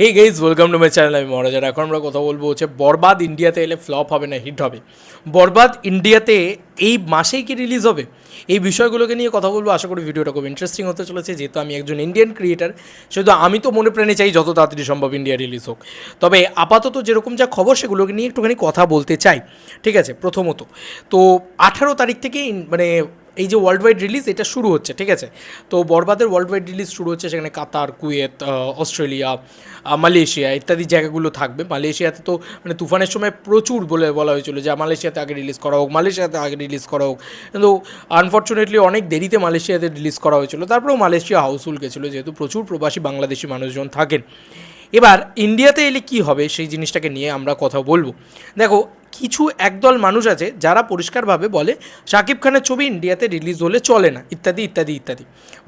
Hey guys welcome to my channel আমি মহারাজার এখন আমরা কথা বলব হচ্ছে বরবাদ ইন্ডিয়াতে এলে ফ্লপ হবে না হিট হবে। বরবাদ ইন্ডিয়াতে এই মাসেই কি রিলিজ হবে? এই বিষয়গুলোকে নিয়ে কথা বলব। আশা করি ভিডিওটা খুব ইন্টারেস্টিং হতে চলেছে। যেহেতু আমি একজন ইন্ডিয়ান ক্রিয়েটার সেহেতু আমি তো মনে প্রাণে চাই যত তাড়াতাড়ি সম্ভব ইন্ডিয়া রিলিজ হোক। তবে আপাতত যেরকম যা খবর, সেগুলোকে নিয়ে একটুখানি কথা বলতে চাই। ঠিক আছে? প্রথমত, তো আঠারো তারিখ থেকে মানে এই যে ওয়ার্ল্ড ওয়াইড রিলিজ এটা শুরু হচ্ছে, ঠিক আছে? তো বরবাদের ওয়ার্ল্ড ওয়াইড রিলিজ শুরু হচ্ছে, সেখানে কাতার, কুয়েত অস্ট্রেলিয়া মালয়েশিয়া ইত্যাদি জায়গাগুলো থাকবে। মালয়েশিয়াতে তো মানে তুফানের সময় প্রচুর বলে বলা হয়েছিল যে মালয়েশিয়াতে আগে রিলিজ করা হোক, মালয়েশিয়াতে আগে রিলিজ করা হোক। কিন্তু আনফর্চুনেটলি অনেক দেরিতে মালয়েশিয়াতে রিলিজ করা হয়েছিল। তারপরেও মালয়েশিয়া হাউসফুল গেছিল, যেহেতু প্রচুর প্রবাসী বাংলাদেশি মানুষজন থাকেন। এবার ইন্ডিয়াতে এলে কি হবে? সেই জিনিসটাকে নিয়ে আমরা কথা বলব। দেখো কিছু একদল মানুষ আছে যারা পরিষ্কারভাবে বলে, শাকিব খানের ছবি ইন্ডিয়াতে রিলিজ হলে চলে না। ইত্যাদি ইত্যাদি ইত্যাদি।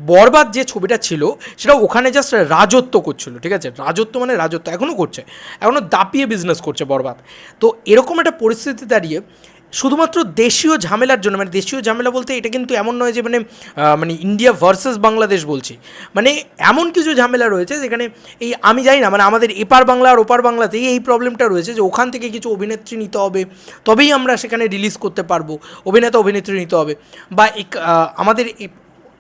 বরবাদ যে ছবিটা ছিল, সেটা ওখানে জাস্ট রাজত্ব করছিল, ঠিক আছে? রাজত্ব মানে রাজত্ব এখনও করছে। এখনও দাপিয়ে বিজনেস করছে বরবাদ। তো এরকম একটা পরিস্থিতি দাঁড়িয়ে শুধুমাত্র দেশীয় ঝামেলার জন্য মানে দেশীয় ঝামেলা বলতে এটা কিন্তু এমন নয় যে মানে মানে ইন্ডিয়া ভার্সেস বাংলাদেশ বলছি। মানে এমন কিছু ঝামেলা রয়েছে যেখানে এই আমি জানি না মানে আমাদের এপার বাংলা আর ওপার বাংলাতেই এই প্রবলেমটা রয়েছে যে ওখান থেকে কিছু অভিনেত্রী নিতে হবে, তবেই আমরা সেখানে রিলিজ করতে পারব অভিনেতা অভিনেত্রী নিতে হবে। বা আমাদের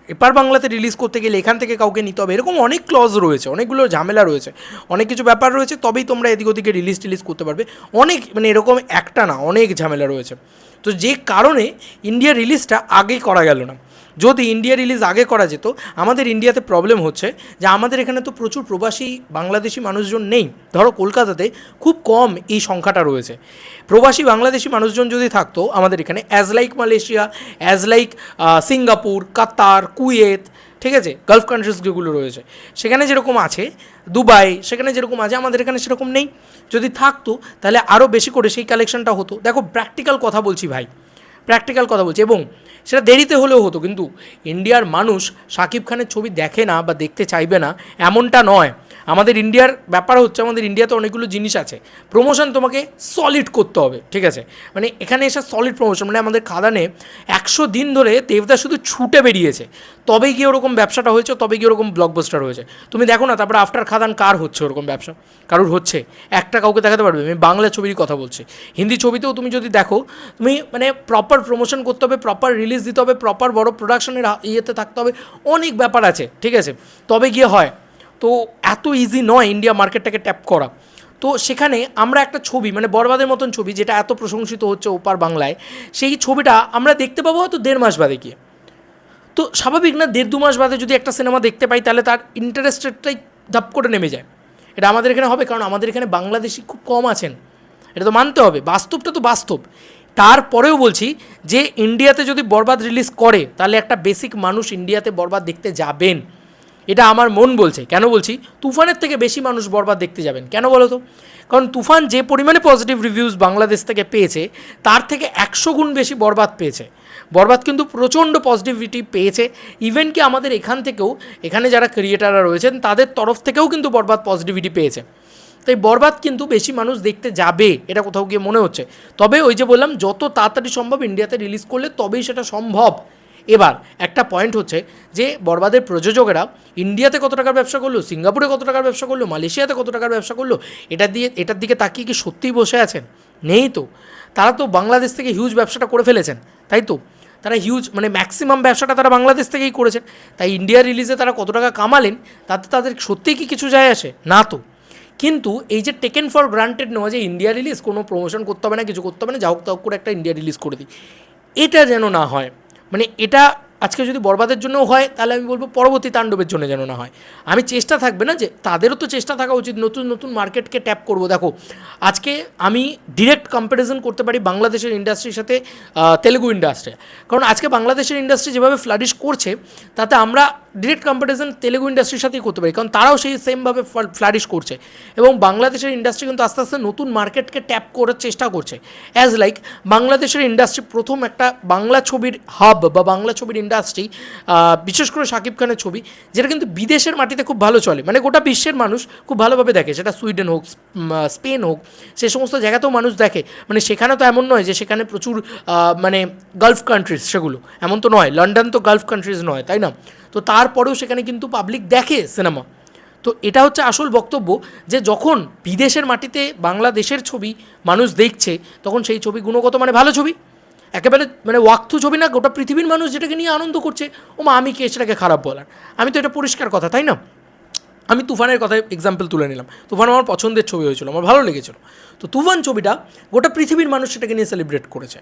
এপার বাংলাতে রিলিজ করতে গেলে এখান থেকে কাউকে নিতে হবে। এরকম অনেক ক্লজ রয়েছে, অনেকগুলো ঝামেলা রয়েছে, অনেক কিছু ব্যাপার রয়েছে, তবেই তোমরা এদিক ওদিকে রিলিজ টিলিজ করতে পারবে। অনেক মানে এরকম একটা না, অনেক ঝামেলা রয়েছে। তো যে কারণে ইন্ডিয়া রিলিজটা আগেই করা গেল না। যদি ইন্ডিয়া রিলিজ আগে করা যেত, আমাদের ইন্ডিয়াতে প্রবলেম হচ্ছে যে আমাদের এখানে তো প্রচুর প্রবাসী বাংলাদেশি মানুষজন নেই। ধরো কলকাতাতে খুব কম এই সংখ্যাটা রয়েছে। প্রবাসী বাংলাদেশি মানুষজন যদি থাকতো, আমাদের এখানে as like Malaysia as like Singapore, Qatar, Kuwait, ঠিক আছে গালফ কান্ট্রিজ যেগুলো রয়েছে। সেখানে যেরকম আছে, দুবাই, সেখানে যেরকম আছে, আমাদের এখানে সেরকম নেই। যদি থাকতো, তাহলে আরও বেশি করে সেই কালেকশনটা হতো। দেখো প্র্যাকটিক্যাল কথা বলছি ভাই। প্র্যাকটিক্যাল কথা বলছি। এবং সেটা দেরিতে হলেও হতো, কিন্তু ইন্ডিয়ার মানুষ শাকিব খানের ছবি দেখে না বা দেখতে চাইবে না, এমনটা নয়। আমাদের ইন্ডিয়ার ব্যাপার হচ্ছে, আমাদের ইন্ডিয়াতে অনেকগুলো জিনিস আছে। প্রমোশন তোমাকে সলিড করতে হবে, ঠিক আছে? মানে এখানে এসে সলিড প্রমোশন মানে আমাদের খাদানে একশো দিন ধরে দেবদা শুধু ছুটে বেরিয়েছে। তবে গিয়ে ওরকম ব্যবসাটা হয়েছে, তবে গিয়ে ওরকম ব্লকবাস্টার হয়েছে। তুমি দেখো না, তারপরে আফটার খাদান কার হচ্ছে ওরকম ব্যবসা? কারোর হচ্ছে? একটা কাউকে দেখাতে পারবে? আমি বাংলা ছবির কথা বলছি। হিন্দি ছবিতেও তুমি যদি দেখো, তুমি মানে প্রপার প্রমোশন করতে হবে প্রপার রিলিজ দিতে হবে প্রপার বড় প্রোডাকশনের ইয়েতে থাকতে হবে, অনেক ব্যাপার আছে, ঠিক আছে? তবে গিয়ে হয়, তো এত ইজি নয় ইন্ডিয়া মার্কেটটাকে ট্যাপ করা। তো সেখানে আমরা একটা ছবি মানে বরবাদের মতন ছবি, যেটা এত প্রশংসিত হচ্ছে ওপার বাংলায়, সেই ছবিটা আমরা দেখতে পাবো হয়তো দেড় মাস বাদে গিয়ে। তো স্বাভাবিক না, দেড় দু মাস বাদে যদি একটা সিনেমা দেখতে পাই, তাহলে তার ইন্টারেস্টেডটাই ধাপ করে নেমে যায়। এটা আমাদের এখানে হবে, কারণ আমাদের এখানে বাংলাদেশি খুব কম আছেন। এটা তো মানতে হবে, বাস্তবটা তো বাস্তব। তারপরেও বলছি যে ইন্ডিয়াতে যদি বরবাদ রিলিজ করে, তাহলে একটা বেসিক মানুষ ইন্ডিয়াতে বরবাদ দেখতে যাবেন। এটা আমার মন বলছে। কেন বলছি? তুফানের থেকে বেশি মানুষ বরবাদ দেখতে যাবেন। কেন বলো তো? কারণ তুফান যে পরিমাণে পজিটিভ রিভিউজ বাংলাদেশ থেকে পেয়েছে, তার থেকে একশো গুণ বেশি বরবাদ পেয়েছে। বরবাদ কিন্তু প্রচণ্ড পজিটিভিটি পেয়েছে। ইভেন কি আমাদের এখান থেকেও, এখানে যারা ক্রিয়েটাররা রয়েছেন, তাদের তরফ থেকেও কিন্তু বরবাদ পজিটিভিটি পেয়েছে। তাই বরবাদ কিন্তু বেশি মানুষ দেখতে যাবে, এটা কোথাও গিয়ে মনে হচ্ছে। তবে ওই যে বললাম, যত তাড়াতাড়ি সম্ভব ইন্ডিয়াতে রিলিজ করলে তবেই সেটা সম্ভব। এবার একটা পয়েন্ট হচ্ছে যে, বরবাদের প্রযোজকেরা ইন্ডিয়াতে কত টাকার ব্যবসা করল, সিঙ্গাপুরে কত টাকার ব্যবসা করল, মালয়েশিয়াতে কত টাকার ব্যবসা করল, এটা দিয়ে, এটার দিকে তাকিয়ে কি সত্যিই বসে আছেন? নেই তো। তারা তো বাংলাদেশ থেকে হিউজ ব্যবসাটা করে ফেলেছেন, তাই তো? তারা হিউজ মানে ম্যাক্সিমাম ব্যবসাটা তারা বাংলাদেশ থেকেই করেছেন। তাই ইন্ডিয়া রিলিজে তারা কত টাকা কামালেন, তাতে তাদের সত্যিই কি কিছু যায় আসে? না তো। কিন্তু এই যে টেকেন ফর গ্রান্টেড নেওয়া যে ইন্ডিয়া রিলিজ কোনো প্রমোশন করতে হবে না, কিছু করতে হবে না, যা হোক তা হোক করে একটা ইন্ডিয়া রিলিজ করে দিই। এটা যেন না হয় মানে এটা আজকে যদি বরবাদের জন্য হয়, তাহলে আমি বলব পরবর্তী তাণ্ডবের জন্য যেন না হয়। আমি চেষ্টা থাকবে না যে, তাদেরও তো চেষ্টা থাকা উচিত, নতুন নতুন মার্কেটকে ট্যাপ করব। দেখো, আজকে আমি ডিরেক্ট কম্প্যারিজন করতে পারি বাংলাদেশের ইন্ডাস্ট্রির সাথে তেলেগু ইন্ডাস্ট্রি কারণ আজকে বাংলাদেশের ইন্ডাস্ট্রি যেভাবে ফ্লাডিশ করছে, তাতে আমরা ডিরেক্ট কম্প্যারিজন তেলেগু ইন্ডাস্ট্রির সাথেই করতে পারি। কারণ তারাও সেই সেমভাবে ফ্লাডিশ করছে। এবং বাংলাদেশের ইন্ডাস্ট্রি কিন্তু আস্তে আস্তে নতুন মার্কেটকে ট্যাপ করার চেষ্টা করছে। অ্যাজ লাইক বাংলাদেশের ইন্ডাস্ট্রি প্রথম একটা বাংলা ছবির হাব বা বাংলা ছবির ইন্ডাস্ট্রি বিশেষ করে শাকিব খানের ছবি, যেটা কিন্তু বিদেশের মাটিতে খুব ভালো চলে। মানে গোটা বিশ্বের মানুষ খুব ভালোভাবে দেখে। সেটা সুইডেন হোক স্পেন হোক, সে সমস্ত জায়গাতেও মানুষ দেখে। মানে সেখানে তো এমন নয় যে সেখানে প্রচুর মানে গালফ কান্ট্রিজ সেগুলো। এমন তো নয়। লন্ডন তো গালফ কান্ট্রিজ নয়, তাই না? তো তারপরেও সেখানে কিন্তু পাবলিক দেখে সিনেমা তো এটা হচ্ছে আসল বক্তব্য যে যখন বিদেশের মাটিতে বাংলাদেশের ছবি মানুষ দেখছে, তখন সেই ছবি গুণগত মানে ভালো ছবি। একেবারে মানে ওয়াক্থু ছবি না, গোটা পৃথিবীর মানুষ যেটাকে নিয়ে আনন্দ করছে, ও মা, আমি কে সেটাকে খারাপ বলার? আমি তো এটা পরিষ্কার কথা, তাই না? আমি তুফানের কথায় এক্সাম্পল তুলে নিলাম। তুফান আমার পছন্দের ছবি হয়েছিল, আমার ভালো লেগেছিল। তো তুফান ছবিটা গোটা পৃথিবীর মানুষ সেটাকে নিয়ে সেলিব্রেট করেছে।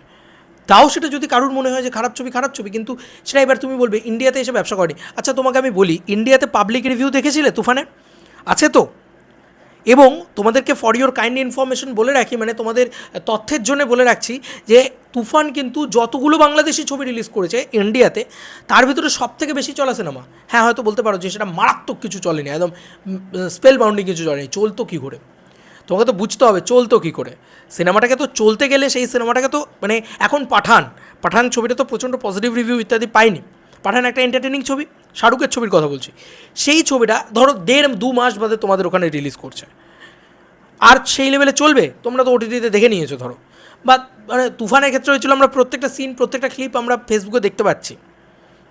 তাও সেটা যদি কারোর মনে হয় যে খারাপ ছবি খারাপ ছবি, কিন্তু সেটা এবার তুমি বলবে ইন্ডিয়াতে এসে ব্যবসা করেনি। আচ্ছা তোমাকে আমি বলি ইন্ডিয়াতে পাবলিক রিভিউ দেখেছিলে তুফানের আছে তো? এবং তোমাদেরকে ফর ইওর কাইন্ড ইনফরমেশন বলে রাখি মানে তোমাদের তথ্যের জন্য বলে রাখছি যে তুফান কিন্তু যতগুলো বাংলাদেশি ছবি রিলিজ করেছে ইন্ডিয়াতে তার ভিতরে সব থেকে বেশি চলা সিনেমা হ্যাঁ হয়তো বলতে পারো যে সেটা মারাত্মক কিছু চলেনি, একদম স্পেল বাউন্ডিং কিছু চলেনি, চলতো কী করে? তোমাকে তো বুঝতে হবে চলতো কী করে। সিনেমাটাকে তো চলতে গেলে সেই সিনেমাটাকে তো মানে এখন পাঠান। পাঠান ছবিটা তো প্রচণ্ড পজিটিভ রিভিউ ইত্যাদি পাইনি পাঠান একটা এন্টারটেনিং ছবি, শাহরুখের ছবির কথা বলছি। সেই ছবিটা ধরো দেড় দু মাস বাদে তোমাদের ওখানে রিলিজ করছে। আর সেই লেভেলে চলবে? তোমরা তো ওটিটিতে দেখে নিয়েছো ধরো। বা মানে তুফানের ক্ষেত্রে হয়েছিল আমরা প্রত্যেকটা সিন প্রত্যেকটা ক্লিপ আমরা ফেসবুকে দেখতে পাচ্ছি।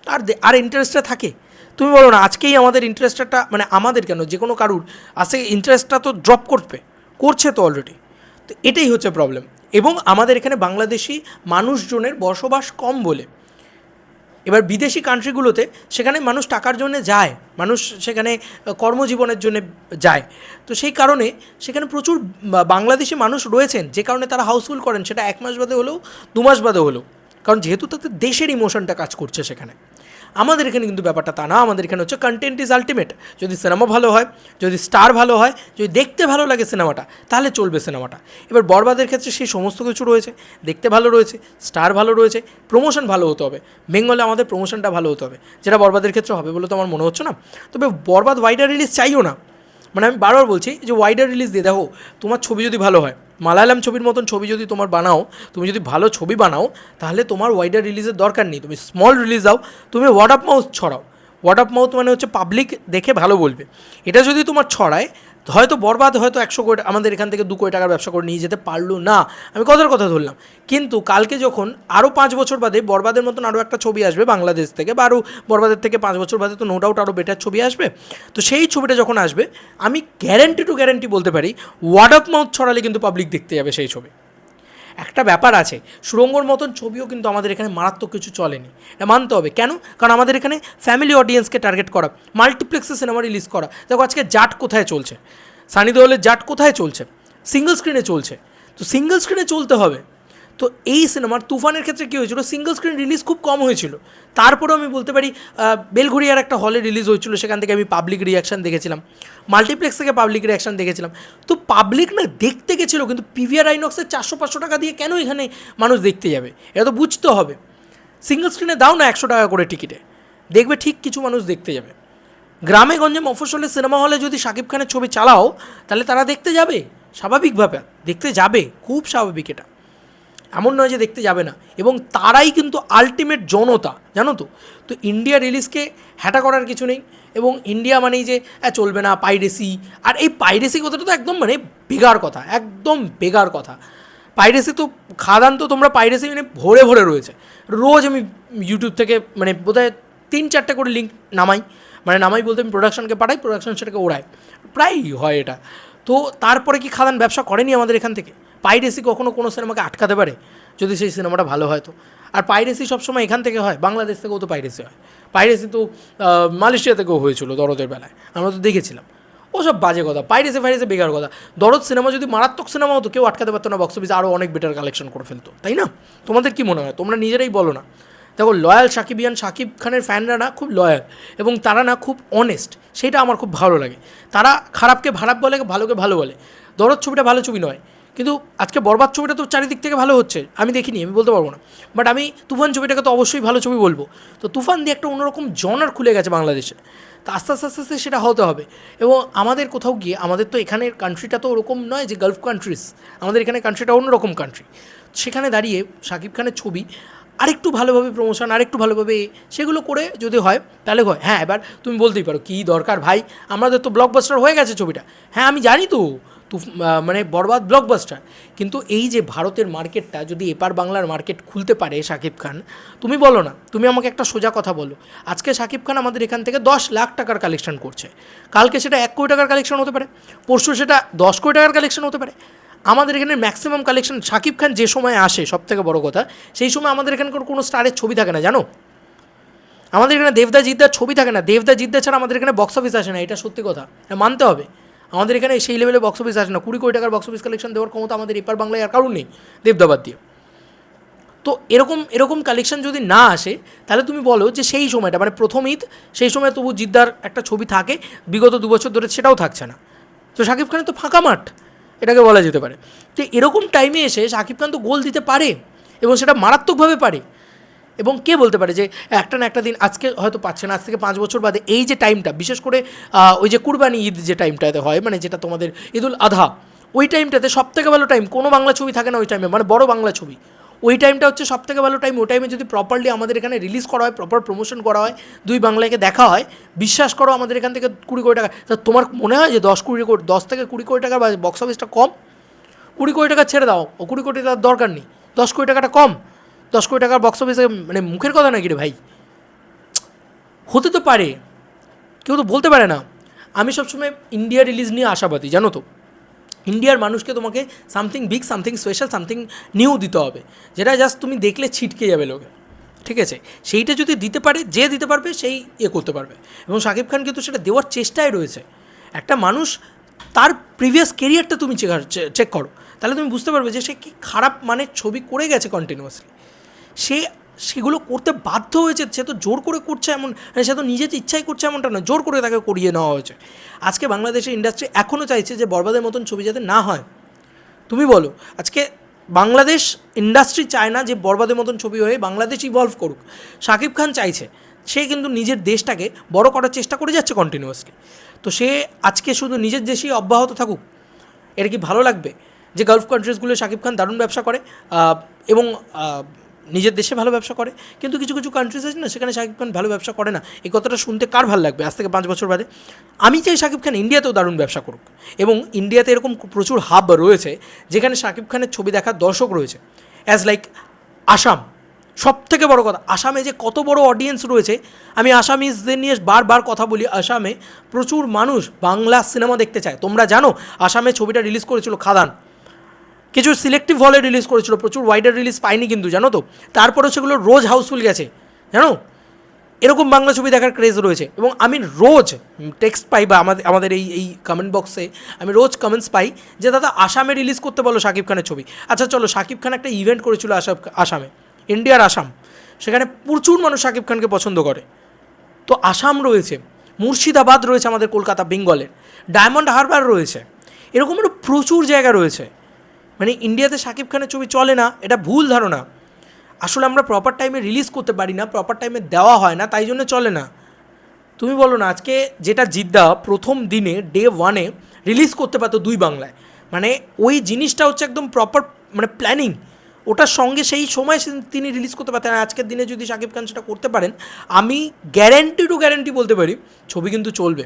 আর আর ইন্টারেস্টটা থাকে। তুমি বলো না, আজকেই আমাদের ইন্টারেস্টটা মানে আমাদের কেন? যে কোনো কারুর। আজকে ইন্টারেস্টটা তো ড্রপ করবে। করছে তো অলরেডি তো এটাই হচ্ছে প্রবলেম এবং আমাদের এখানে বাংলাদেশি মানুষজনের বসবাস কম বলে। এবার বিদেশি কান্ট্রিগুলোতে সেখানে মানুষ টাকার জন্য যায়, মানুষ সেখানে কর্মজীবনের জন্য যায়। তো সেই কারণে সেখানে প্রচুর বাংলাদেশি মানুষ রয়েছেন, যে কারণে তারা হাউসফুল করেন, সেটা এক মাস বাদে হলেও, দু মাস বাদে হলেও। কারণ যেহেতু তাদের দেশের ইমোশনটা কাজ করছে সেখানে। আমাদের এখানে কিন্তু ব্যাপারটা তা না। আমাদের এখানে হচ্ছে কন্টেন্ট ইজ আলটিমেট যদি সিনেমা ভালো হয়, যদি স্টার ভালো হয়, যদি দেখতে ভালো লাগে সিনেমাটা তাহলে চলবে সিনেমাটা এবার বরবাদের ক্ষেত্রে সেই সমস্ত কিছু রয়েছে। দেখতে ভালো রয়েছে স্টার ভালো রয়েছে প্রমোশন ভালো হতে হবে। বেঙ্গলে আমাদের প্রমোশনটা ভালো হতে হবে। যেটা বরবাদের ক্ষেত্রে হবে বলে তো আমার মনে হচ্ছে না। তবে বরবাদ ওয়াইডার রিলিজ চাইও না। মানে আমি বারবার বলছি যে ওয়াইডার রিলিজ দিয়ে দেখো, তোমার ছবি যদি ভালো হয়, মালায়ালাম ছবির মতন ছবি যদি তোমার বানাও, তুমি যদি ভালো ছবি বানাও, তাহলে তোমার ওয়াইডার রিলিজের দরকার নেই। তুমি স্মল রিলিজ দাও, তুমি ওয়ার্ড অফ মাউথ ছড়াও। ওয়ার্ড অফ মাউথ মানে হচ্ছে পাবলিক দেখে ভালো বলবে। এটা যদি তোমার ছড়ায় হয়তো বরবাদ, হয়তো একশো কোটি, আমাদের এখান থেকে দু কোটি টাকার ব্যবসা করে নিয়ে যেতে পারল না। আমি কথার কথা ধরলাম। কিন্তু কালকে যখন আরও পাঁচ বছর বাদে বরবাদের মতন আরও একটা ছবি আসবে বাংলাদেশ থেকে, বা আরও বরবাদের থেকে পাঁচ বছর বাদে তো নো ডাউট আরও বেটার ছবি আসবে। তো সেই ছবিটা যখন আসবে, আমি গ্যারেন্টি টু গ্যারেন্টি বলতে পারি ওয়ার্ড অফ মাউথ ছড়ালে কিন্তু পাবলিক দেখতে যাবে সেই ছবি। একটা ব্যাপার আছে। সুরঙ্গর মতন ছবিও কিন্তু আমাদের এখানে মারাত্মক কিছু চলেনি। এটা মানতে হবে। কেন? কারণ আমাদের এখানে ফ্যামিলি অডিয়েন্সকে টার্গেট করা মাল্টিপ্লেক্সে সিনেমা রিলিজ করা। দেখো আজকে জাট কোথায় চলছে? সানি দেওয়ালের জাট কোথায় চলছে? সিঙ্গল স্ক্রিনে চলছে। তো সিঙ্গল স্ক্রিনে চলতে হবে। তো এই সিনেমার তুফানের ক্ষেত্রে কী হয়েছিল? সিঙ্গল স্ক্রিন রিলিজ খুব কম হয়েছিল। তারপরেও আমি বলতে পারি বেলঘড়িয়ার একটা হলে রিলিজ হয়েছিল, সেখান থেকে আমি পাবলিক রিয়াকশান দেখেছিলাম। মাল্টিপ্লেক্স থেকে পাবলিক রিয়াকশান দেখেছিলাম। তো পাবলিক না দেখতে গেছিল, কিন্তু পিভিআর আইনক্সের চারশো পাঁচশো টাকা দিয়ে কেন এখানে মানুষ দেখতে যাবে? এটা তো বুঝতে হবে। সিঙ্গল স্ক্রিনে দাও না একশো টাকা করে টিকিটে দেখবে ঠিক কিছু মানুষ দেখতে যাবে। গ্রামে গঞ্জে মফস্বলে সিনেমা হলে যদি শাকিব খানের ছবি চালাও, তাহলে তারা দেখতে যাবে। স্বাভাবিকভাবে দেখতে যাবে। খুব স্বাভাবিক এটা। এমন নয় যে দেখতে যাবে না। এবং তারাই কিন্তু আলটিমেট জনতা জানো তো? তো ইন্ডিয়া রিলিজকে হ্যাটা করার কিছু নেই। এবং ইন্ডিয়া মানেই যে "হ্যাঁ, চলবে না পাইরেসি আর এই পাইরেসি কথাটা তো একদম মানে বেগার কথা একদম বেগার কথা। পাইরেসি তো খাদান তো তোমরা পাইরেসি মানে ভরে ভরে রয়েছে। রোজ আমি ইউটিউব থেকে মানে বোধহয় তিন চারটে করে লিঙ্ক নামাই। মানে নামাই বলতে আমি প্রোডাকশনকে পাঠাই প্রোডাকশন সেটাকে ওড়ায় প্রায়ই হয় এটা। তো তারপরে কি খাদান ব্যবসা করেনি আমাদের এখান থেকে? পাইরেসি কখনো কোনো সিনেমাকে আটকাতে পারে যদি সেই সিনেমাটা ভালো হয় তো। আর পাইরেসি সবসময় এখান থেকে হয়, বাংলাদেশ থেকেও তো পাইরেসি হয়। পাইরেসি তো মালয়েশিয়া থেকেও হয়েছিল দরদের বেলায়, আমরা তো দেখেছিলাম। ওসব বাজে কথা, পাইরেসি ফাইরেসি বেকার কথা। দরদ সিনেমা যদি মারাত্মক সিনেমা হতো, কেউ আটকাতে পারতো না বক্স অফিসে আরও অনেক বেটার কালেকশন করে ফেলতো, তাই না? তোমাদের কি মনে হয়? তোমরা নিজেরাই বলো না। দেখো লয়াল সাকিবিয়ান সাকিব খানের ফ্যানরা না খুব লয়াল এবং তারা না খুব অনেস্ট সেটা আমার খুব ভালো লাগে। তারা খারাপকে খারাপ বলে, ভালোকে ভালো বলে। দরদ ছবিটা ভালো ছবি নয়। কিন্তু আজকে বরবাদ ছবিটা তো চারিদিক থেকে ভালো হচ্ছে, আমি দেখিনি, আমি বলতে পারব না। বাট আমি তুফান ছবিটাকে তো অবশ্যই ভালো ছবি বলব। তো তুফান দিয়ে একটা অন্যরকম জনার খুলে গেছে বাংলাদেশে। তো আস্তে আস্তে আস্তে আস্তে সেটা হতে হবে। এবং আমাদের কোথাও গিয়ে, আমাদের তো এখানের কান্ট্রিটা তো ওরকম নয় যে গালফ কান্ট্রিজ আমাদের এখানে কান্ট্রিটা অন্যরকম কান্ট্রি সেখানে দাঁড়িয়ে শাকিব খানের ছবি আরেকটু ভালোভাবে প্রমোশন আরেকটু ভালোভাবে সেগুলো করে যদি হয়, তাহলে হয়। হ্যাঁ এবার তুমি বলতেই পারো, কী দরকার ভাই? আমাদের তো ব্লকবাস্টার হয়ে গেছে ছবিটা। হ্যাঁ আমি জানি তো। মানে বরবাদ ব্লকবাস্টার কিন্তু এই যে ভারতের মার্কেটটা, যদি এপার বাংলার মার্কেট খুলতে পারে শাকিব খান, তুমি বলো না, তুমি আমাকে একটা সোজা কথা বলো। আজকে শাকিব খান আমাদের এখান থেকে দশ লাখ টাকার কালেকশন করছে। কালকে সেটা এক কোটি টাকার কালেকশন হতে পারে, পরশু সেটা দশ কোটি টাকার কালেকশন হতে পারে। আমাদের এখানে ম্যাক্সিমাম কালেকশন শাকিব খান যে সময় আসে সব থেকে বড় কথা, সেই সময় আমাদের এখানকার কোনো স্টারের ছবি থাকে না, জানো? আমাদের এখানে দেবদা জিদ্দার ছবি থাকে না, দেবদা জিদ্দা ছাড়া আমাদের এখানে বক্স অফিস আসে না, এটা সত্যি কথা মানতে হবে। আমাদের এখানে সেই লেভেলে বক্স অফিস আসে না। কুড়ি কোটি টাকার বক্স অফিস কালেকশন দেওয়ার ক্ষমতা আমাদের এপার বাংলায় আর কারণ নেই, দেবদাবাদ দিয়ে। তো এরকম এরকম কালেকশন যদি না আসে, তাহলে তুমি বলো যে সেই সময়টা মানে প্রথম ঈদ, সেই সময় তবু জিদ্দার একটা ছবি থাকে, বিগত দু বছর ধরে সেটাও থাকছে না। তো শাকিব খানের তো ফাঁকা মাঠ, এটাকে বলা যেতে পারে। তো এরকম টাইমে এসে শাকিব খান তো গোল দিতে পারে এবং সেটা মারাত্মকভাবে পারে। এবং কে বলতে পারে যে একটা না একটা দিন আজকে হয়তো পাচ্ছে না, আজ থেকে পাঁচ বছর বাদে এই যে টাইমটা বিশেষ করে ওই যে কুরবানি ঈদ যে টাইমটাতে হয় মানে যেটা তোমাদের ঈদুল আধা, ওই টাইমটাতে সব থেকে ভালো টাইম কোনো বাংলা ছবি থাকে না ওই টাইমে মানে বড় বাংলা ছবি। ওই টাইমটা হচ্ছে সব থেকে ভালো টাইম ওই টাইমে যদি প্রপারলি আমাদের এখানে রিলিজ করা হয় প্রপার প্রমোশন করা হয়, দুই বাংলাকে দেখা হয়, বিশ্বাস করো আমাদের এখান থেকে কুড়ি কোটি টাকা, তা তোমার মনে হয় যে দশ কুড়ি কোটি, দশ থেকে কুড়ি কোটি টাকা বক্স অফিসটা কম? কুড়ি কোটি টাকা ছেড়ে দাও, ও কুড়ি কোটি টাকার দরকার নেই, দশ কোটি টাকাটা কম। দশ কোটি টাকার বক্স অফিসে মানে মুখের কথা নাকি রে ভাই? হতে তো পারে, কেউ তো বলতে পারে না। আমি সবসময় ইন্ডিয়া রিলিজ নিয়ে আশাবাদী, জানো তো? ইন্ডিয়ার মানুষকে তোমাকে something big something special something new দিতে হবে। যেটা জাস্ট তুমি দেখলে ছিটকে যাবে লোকে। ঠিক আছে? সেইটা যদি দিতে পারে, যে দিতে পারবে, সেই ইয়ে করতে পারবে। এবং শাকিব খান কিন্তু সেটা দেওয়ার চেষ্টায় রয়েছে। একটা মানুষ তার প্রিভিয়াস কেরিয়ারটা তুমি চেক করো। তাহলে তুমি বুঝতে পারবে যে সে কি খারাপ মানের ছবি করে গেছে কন্টিনিউয়াসলি সে সেগুলো করতে বাধ্য হয়েছে, সে তো জোর করে করছে এমন মানে সে তো নিজের ইচ্ছাই করছে এমনটা না জোর করে তাকে করিয়ে নেওয়া হয়েছে। আজকে বাংলাদেশের ইন্ডাস্ট্রি এখনও চাইছে যে বরবাদের মতন ছবি যাতে না হয়। তুমি বলো, আজকে বাংলাদেশ ইন্ডাস্ট্রি চায় না যে বরবাদের মতন ছবি হয়ে বাংলাদেশ ইভলভ করুক। শাকিব খান চাইছে, সে কিন্তু নিজের দেশটাকে বড় করার চেষ্টা করে যাচ্ছে কন্টিনিউয়াসলি তো সে আজকে শুধু নিজের দেশেই অব্যাহত থাকুক এটা কি ভালো লাগবে? যে গালফ কান্ট্রিজগুলো শাকিব খান দারুণ ব্যবসা করে এবং নিজের দেশে ভালো ব্যবসা করে, কিন্তু কিছু কিছু কান্ট্রিজ আছে না, সেখানে শাকিব খান ভালো ব্যবসা করে না। এই কথাটা শুনতে কার ভালো লাগবে? আজ থেকে পাঁচ বছর বাদে। আমি চাই শাকিব খান ইন্ডিয়াতেও দারুণ ব্যবসা করুক। এবং ইন্ডিয়াতে এরকম প্রচুর হাব রয়েছে, যেখানে শাকিব খানের ছবি দেখার দর্শক রয়েছে। As like Assam. সব থেকে বড় কথা, আসামে যে কত বড় অডিয়েন্স রয়েছে, আমি আসামিজদের নিয়ে বারবার কথা বলি, আসামে প্রচুর মানুষ বাংলা সিনেমা দেখতে চায়। তোমরা জানো, আসামে ছবিটা রিলিজ করেছিল খাদান। কিছু সিলেক্টিভ হলে রিলিজ করেছিল, প্রচুর ওয়াইডার রিলিজ পাইনি কিন্তু, জানো তো? তারপরেও সেগুলো রোজ হাউসফুল গেছে, জানো? এরকম বাংলা ছবি দেখার ক্রেজ রয়েছে। এবং আমি রোজ টেক্সট পাই বা আমাদের আমাদের এই এই কমেন্ট বক্সে আমি রোজ কমেন্টস পাই যে, দাদা, আসামে রিলিজ করতে বলো শাকিব খানের ছবি। আচ্ছা চলো, শাকিব খান একটা ইভেন্ট করেছিল আসাম, আসামে ইন্ডিয়ার আসাম। সেখানে প্রচুর মানুষ শাকিব খানকে পছন্দ করে। তো আসাম রয়েছে, মুর্শিদাবাদ রয়েছে আমাদের কলকাতা বেঙ্গলের ডায়মন্ড হারবার রয়েছে। এরকম আরও প্রচুর জায়গা রয়েছে। মানে ইন্ডিয়াতে শাকিব খানের ছবি চলে না, এটা ভুল ধারণা। আসলে আমরা প্রপার টাইমে রিলিজ করতে পারি না প্রপার টাইমে দেওয়া হয় না, তাই জন্য চলে না। তুমি বলো না, আজকে যেটা জিদ্দা প্রথম দিনে ডে ওয়ানে রিলিজ করতে পারতো দুই বাংলায়। মানে ওই জিনিসটা হচ্ছে একদম প্রপার মানে প্ল্যানিং ওটার সঙ্গে সেই সময় তিনি রিলিজ করতে পারতেন আজকের দিনে যদি শাকিব খান সেটা করতে পারেন, আমি গ্যারেন্টি টু গ্যারেন্টি বলতে পারি, ছবি কিন্তু চলবে।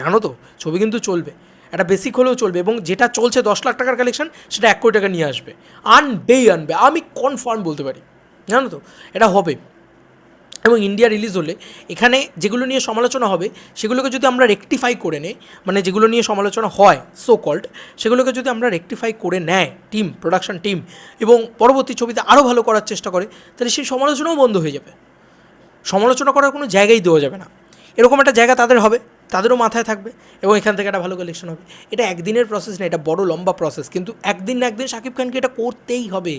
জানো তো, ছবি কিন্তু চলবে। একটা বেসিক হলেও চলবে এবং যেটা চলছে দশ লাখ টাকার কালেকশন সেটা এক কোটি টাকা নিয়ে আসবে। আনবেই আনবে। আমি কনফার্ম বলতে পারি। জানো তো? এটা হবে। এবং ইন্ডিয়া রিলিজ হলে এখানে যেগুলো নিয়ে সমালোচনা হবে, সেগুলোকে যদি আমরা রেকটিফাই করে নেই মানে যেগুলো নিয়ে সমালোচনা হয় সো কল্ড সেগুলোকে যদি আমরা রেকটিফাই করে নেয় টিম প্রোডাকশন টিম এবং পরবর্তী ছবিতে আরও ভালো করার চেষ্টা করে, তাহলে সেই সমালোচনাও বন্ধ হয়ে যাবে। সমালোচনা করার কোনো জায়গাই দেওয়া যাবে না। এরকম একটা জায়গা তাদের হবে। তাদেরও মাথায় থাকবে এবং এখান থেকে একটা ভালো কালেকশন হবে। এটা একদিনের প্রসেস না, এটা বড় লম্বা প্রসেস কিন্তু একদিন না একদিন শাকিব খানকে এটা করতেই হবে।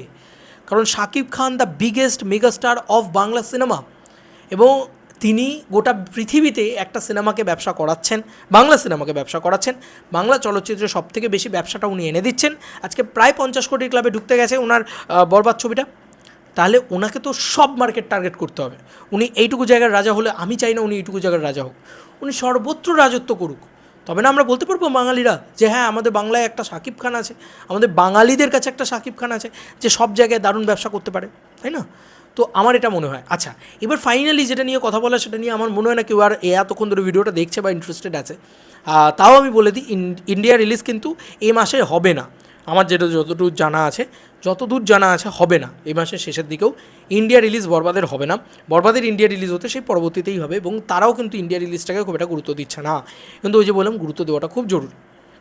কারণ Shakib Khan the biggest megastar of Bangla cinema এবং তিনি গোটা পৃথিবীতে একটা সিনেমাকে ব্যবসা করাচ্ছেন, বাংলা সিনেমাকে ব্যবসা করাচ্ছেন। বাংলা চলচ্চিত্রে সব থেকে বেশি ব্যবসাটা উনি এনে দিচ্ছেন। আজকে প্রায় পঞ্চাশ কোটি ক্লাবে ঢুকতে গেছে ওনার বরবাদ ছবিটা। তাহলে ওনাকে তো সব মার্কেট টার্গেট করতে হবে। উনি এইটুকু জায়গার রাজা হলে আমি চাই না উনি এইটুকু জায়গার রাজা হোক। উনি সর্বত্র রাজত্ব করুক। তবে না আমরা বলতে পারব বাঙালিরা যে হ্যাঁ আমাদের বাংলায় একটা সাকিব খান আছে, আমাদের বাঙালিদের কাছে একটা সাকিব খান আছে যে সব জায়গায় দারুণ ব্যবসা করতে পারে, তাই না? তো আমার এটা মনে হয়। আচ্ছা এবার ফাইনালি যেটা নিয়ে কথা বলা, সেটা নিয়ে আমার মনে হয় না কেউ আর এ এতক্ষণ ধরে ভিডিওটা দেখছে বা ইন্টারেস্টেড আছে। তাও আমি বলে দিই ইন্ডিয়া রিলিজ কিন্তু এই মাসে হবে না। আমার যেটা যতদূর জানা আছে, যতদূর জানা আছে হবে না। এই মাসের শেষের দিকেও ইন্ডিয়া রিলিজ বরবাদের হবে না। বরবাদের ইন্ডিয়া রিলিজ হতে সেই পরবর্তীতেই হবে এবং তারাও কিন্তু ইন্ডিয়া রিলিজটাকে খুব একটা গুরুত্ব দিচ্ছে না। কিন্তু ওই যে বললাম, গুরুত্ব দেওয়াটা খুব জরুরি।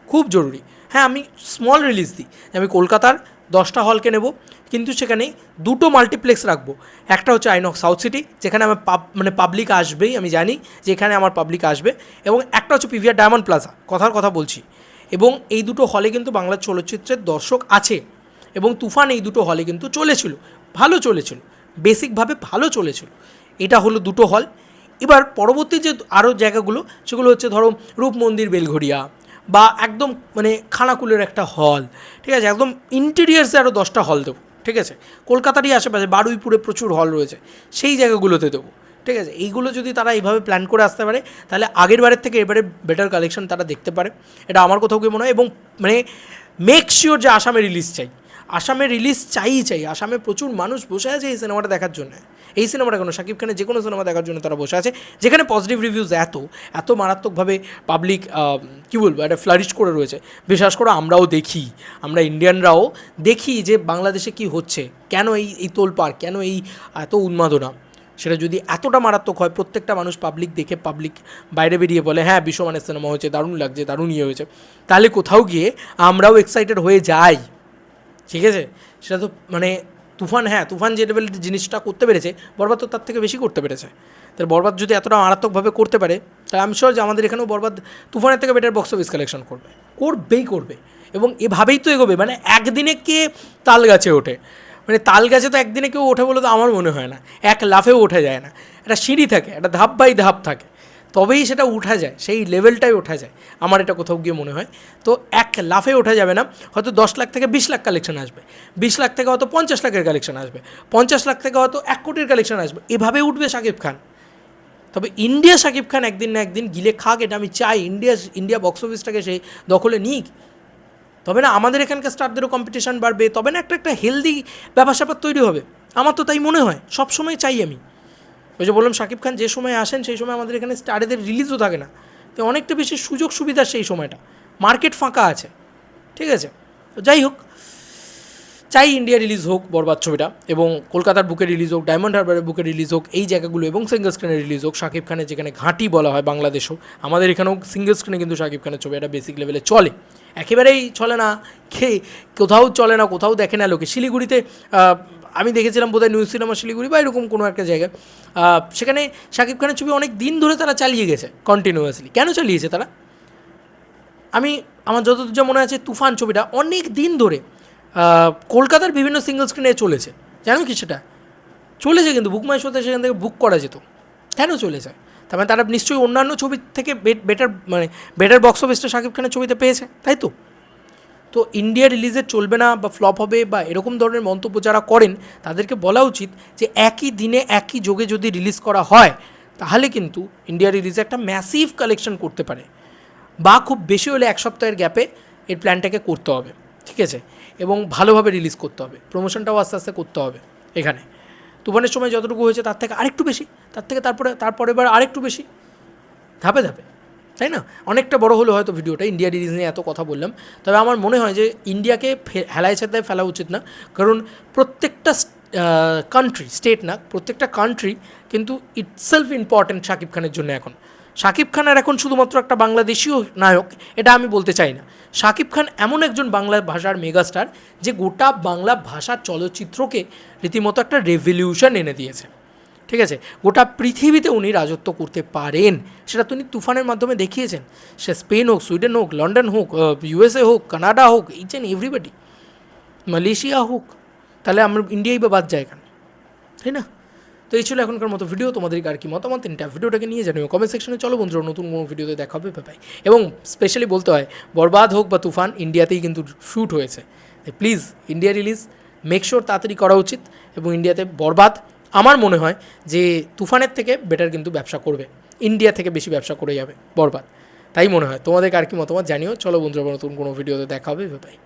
খুব জরুরি। হ্যাঁ আমি স্মল রিলিজ দিই। আমি কলকাতার দশটা হলকে নেব, কিন্তু সেখানে দুটো মাল্টিপ্লেক্স রাখব। একটা হচ্ছে আইনক সাউথ সিটি যেখানে আমার পাব মানে পাবলিক আসবেই, আমি জানি যে এখানে আমার পাবলিক আসবে। এবং একটা হচ্ছে পিভিআর ডায়মন্ড প্লাজা কথার কথা বলছি। এবং এই দুটো হলে কিন্তু বাংলা চলচ্চিত্রের দর্শক আছে এবং তুফান এই দুটো হলে কিন্তু চলেছিল, ভালো চলেছিল, বেসিকভাবে ভালো চলেছিল। এটা হলো দুটো হল এবার পরবর্তী যে আরও জায়গাগুলো, সেগুলো হচ্ছে ধরো রূপমন্দির বেলঘড়িয়া বা একদম মানে খানাকুলের একটা হল ঠিক আছে? একদম ইন্টেরিয়ার্সে আরও দশটা হল দেবো, ঠিক আছে? কলকাতারই আশেপাশে, বারুইপুরে প্রচুর হল রয়েছে, সেই জায়গাগুলোতে দেবো। ঠিক আছে, এইগুলো যদি তারা এইভাবে প্ল্যান করে আসতে পারে, তাহলে আগের বারের থেকে এবারে বেটার কালেকশন তারা দেখতে পারে। এটা আমার কোথাও গিয়ে মনে হয়? এবং মানে মেক শিওর যে আসামে রিলিজ চাই। আসামে রিলিজ চাই চাই। আসামে প্রচুর মানুষ বসে আছে এই সিনেমাটা দেখার জন্য। এই সিনেমাটা কেন? শাকিব খানের যে কোনো সিনেমা দেখার জন্য তারা বসে আছে। যেখানে পজিটিভ রিভিউজ এত এত মারাত্মকভাবে পাবলিক কী বলব, একটা ফ্লারিশ করে রয়েছে। বিশেষ করে, আমরাও দেখি। আমরা ইন্ডিয়ানরাও দেখি যে বাংলাদেশে কি হচ্ছে। কেন এই এই তোলপাড়, কেন এই এত উন্মাদনা? সেটা যদি এতটা মারাত্মক হয়, প্রত্যেকটা মানুষ পাবলিক দেখে পাবলিক বাইরে বেরিয়ে বলে হ্যাঁ বিশ্বমানের সিনেমা হয়েছে, দারুণ লাগছে, দারুণ ইয়ে হয়েছে। তাহলে কোথাও গিয়ে আমরাও এক্সাইটেড হয়ে যাই। ঠিক আছে? সেটা তো মানে তুফান হ্যাঁ তুফান যে লেভেলের জিনিসটা করতে পেরেছে, বরবাদ তো তার থেকে বেশি করতে পেরেছে। তাহলে বরবাদ যদি এতটা মারাত্মকভাবে করতে পারে, তাহলে আমি শিওর যে আমাদের এখানেও বরবাদ তুফানের থেকে বেটার বক্স অফিস কালেকশন করবে। করবেই করবে। এবং এভাবেই তো এগোবে মানে একদিনে কে তাল গাছে ওঠে? মানে তাল গাছে তো একদিনে কেউ ওঠে বলে তো আমার মনে হয় না। এক লাফেও ওঠা যায় না। একটা সিঁড়ি থাকে, একটা ধাপ বাই ধাপ থাকে। তবেই সেটা উঠা যায়, সেই লেভেলটাই ওঠা যায়। আমার এটা কোথাও গিয়ে মনে হয়। তো এক লাফে ওঠা যাবে না, হয়তো দশ লাখ থেকে বিশ লাখ কালেকশন আসবে। বিশ লাখ থেকে হয়তো পঞ্চাশ লাখের কালেকশন আসবে। পঞ্চাশ লাখ থেকে হয়তো এক কোটির কালেকশন আসবে। এভাবে উঠবে শাকিব খান। তবে ইন্ডিয়া শাকিব খান একদিন না একদিন গিলে খাক, এটা আমি চাই। ইন্ডিয়া ইন্ডিয়া বক্স অফিসটাকে সে দখলে নিক। তবে না, আমাদের এখানকার স্টারদেরও কম্পিটিশান বাড়বে, তবে না একটা একটা হেলদি ব্যাপার স্যাপার তৈরি হবে। আমার তো তাই মনে হয়, সব সময় চাই আমি। ওই যে বললাম, শাকিব খান যে সময় আসেন, সেই সময় আমাদের এখানে স্টারেদের রিলিজও থাকে না। তো অনেকটা বেশি সুযোগ সুবিধা সেই সময়টা। মার্কেট ফাঁকা আছে, ঠিক আছে? তো যাই হোক চাই ইন্ডিয়া রিলিজ হোক বরবাদ ছবিটা এবং কলকাতার বুকে রিলিজ হোক, ডায়মন্ড হারবারের বুকে রিলিজ হোক, এই জায়গাগুলো এবং সিঙ্গল স্ক্রিনে রিলিজ হোক, শাকিব খানের যেখানে ঘাঁটি বলা হয় বাংলাদেশও আমাদের এখানেও সিঙ্গল স্ক্রিনে কিন্তু শাকিব খানের ছবি একটা বেসিক লেভেলে চলে। একেবারেই চলে না কে কোথাও চলে না, কোথাও দেখে না লোকে। শিলিগুড়িতে আমি দেখেছিলাম বোধহয় নিউজ সিনেমা শিলিগুড়ি বা এরকম কোনো একটা জায়গায়। সেখানে শাকিব খানের ছবি অনেক দিন ধরে তারা চালিয়ে গেছে কন্টিনিউয়াসলি কেন চালিয়েছে তারা? আমি, আমার যতদূর যা মনে আছে, তুফান ছবিটা অনেক দিন ধরে কলকাতার বিভিন্ন সিঙ্গল স্ক্রিনে চলেছে। জানো কি সেটা? চলেছে কিন্তু বুক মাই শোতে সেখান থেকে বুক করা যেত। কেন চলেছে? তার মানে তারা নিশ্চয়ই অন্যান্য ছবির থেকে বেটার মানে বেটার বক্স অফিসটা শাকিব খানের ছবিতে পেয়েছে, তাই তো? তো ইন্ডিয়া রিলিজে চলবে না বা ফ্লপ হবে বা এরকম ধরনের মন্তব্য যারা করেন, তাদেরকে বলা উচিত যে একই দিনে একই যোগে যদি রিলিজ করা হয়, তাহলে কিন্তু ইন্ডিয়া রিলিজে একটা ম্যাসিভ কালেকশন করতে পারে। বা খুব বেশি হলে এক সপ্তাহের গ্যাপে এর প্ল্যানটাকে করতে হবে। ঠিক আছে? এবং ভালোভাবে রিলিজ করতে হবে। প্রমোশনটাও আস্তে আস্তে করতে হবে এখানে। তুফানের সময় যতটুকু হয়েছে তার থেকে আরেকটু বেশি, তার থেকে তারপরে তারপরে এবার আরেকটু বেশি। ধাপে ধাপে, তাই না? অনেকটা বড় হলো হয়তো ভিডিওটা ইন্ডিয়া রিলিজ নিয়ে এত কথা বললাম। তবে আমার মনে হয় যে ইন্ডিয়াকে হেলায় ছাতায় ফেলা উচিত না। কারণ প্রত্যেকটা কান্ট্রি স্টেট না, প্রত্যেকটা কান্ট্রি কিন্তু ইটসেলফ ইম্পর্ট্যান্ট শাকিব খানের জন্য এখন। শাকিব খান আর এখন শুধুমাত্র একটা বাংলাদেশীয় নায়ক, এটা আমি বলতে চাই না। শাকিব খান এমন একজন বাংলা ভাষার মেগাস্টার যে গোটা বাংলা ভাষার চলচ্চিত্রকে রীতিমতো একটা রেভলিউশন এনে দিয়েছে। ঠিক আছে? গোটা পৃথিবীতে উনি রাজত্ব করতে পারেন, সেটা তিনি তুফানের মাধ্যমে দেখিয়েছেন। সে স্পেন হোক, সুইডেন হোক, লন্ডন হোক ইউএসএ হোক, কানাডা হোক ইচ অ্যান্ড এভরিবডি মালয়েশিয়া হোক, তাহলে আমরা, ইন্ডিয়াই বা বাদ যায় কেন? তাই না? তো এই ছিল এখনকার মতো ভিডিও তোমাদের আর কি মতামত, তিনটা ভিডিওটাকে নিয়ে জানিও কমেন্ট সেকশনে চলো বন্ধুরা, নতুন কোনো ভিডিওতে দেখা হবে ভাই এবং স্পেশালি বলতে হয়, বরবাদ হোক বা তুফান ইন্ডিয়াতেই কিন্তু শ্যুট হয়েছে। Please India release make sure তাড়াতাড়ি করা উচিত এবং ইন্ডিয়াতে বরবাদ। আমার মনে হয় যে তুফানের থেকে বেটার কিন্তু ব্যবসা করবে। ইন্ডিয়া থেকে বেশি ব্যবসা করে যাবে, বরবাদ। তাই মনে হয়। তোমাদের আর কি মতামত জানিও। চলো বন্ধুরা, নতুন কোনো ভিডিওতে দেখা হবে ভাই